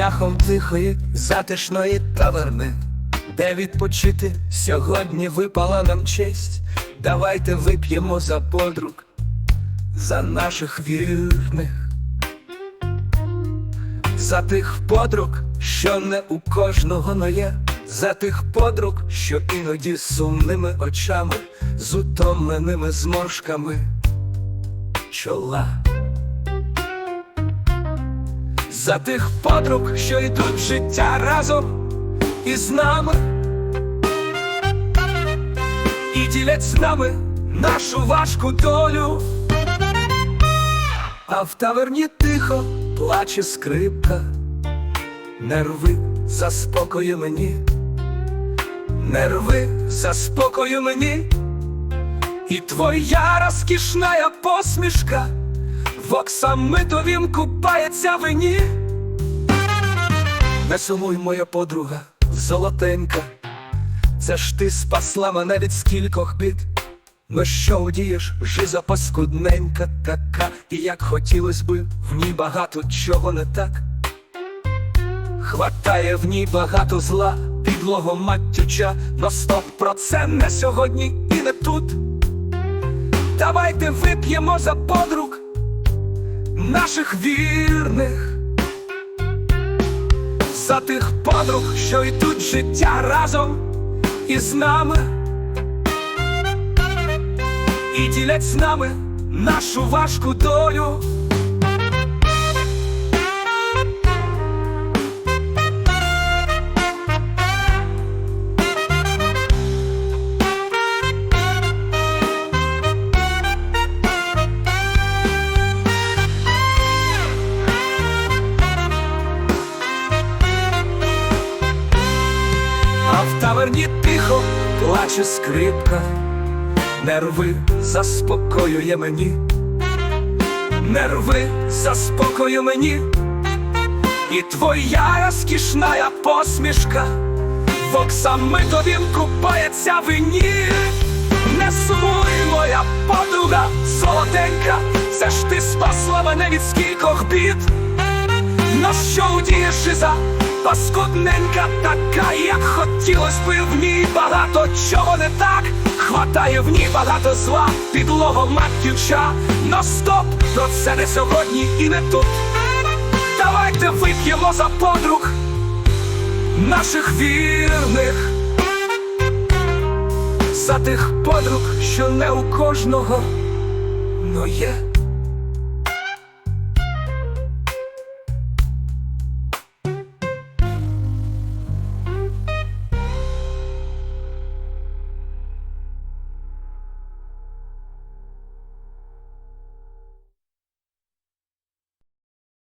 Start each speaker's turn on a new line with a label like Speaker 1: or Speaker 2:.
Speaker 1: дахом тихої, затишної таверни, де відпочити? Сьогодні випала нам честь. Давайте вип'ємо за подруг, за наших вірних, за тих подруг, що не у кожного но є, за тих подруг, що іноді сумними очами, з утомленими зморшками. Чола. За тих подруг, що йдуть в життя разом із нами. І ділять з нами нашу важку долю. А в таверні тихо плаче скрипка, нерви заспокою мені, нерви заспокою мені, і твоя розкішна посмішка в оксамитовім купається вині. Не сумуй, моя подруга, золотенька, це ж ти спасла мене від скількох бід. Ну що удієш, жиза паскудненька така, і як хотілось би, в ній багато чого не так. Хватає в ній багато зла, підлого матюча, но стоп про це не сьогодні і не тут. Давайте вип'ємо за подруг наших вірних, за тих подруг, що йдуть життя разом із нами і ділять з нами нашу важку долю. Таверні тихо плаче скрипка, нерви заспокоює мені, нерви заспокоює мені, і твоя розкішна посмішка. В оксамитовім купається вині. Не сумуй, моя подруга, золотенька, це ж ти спасла мене від скількох бід. На що удієш за паскудненька така, як хотілось би в ній багато чого не так, хватає в ній багато зла, підлого матюча, но стоп, то це не сьогодні і не тут. Давайте вип'ємо за подруг наших вірних, за тих подруг, що не у кожного, но є.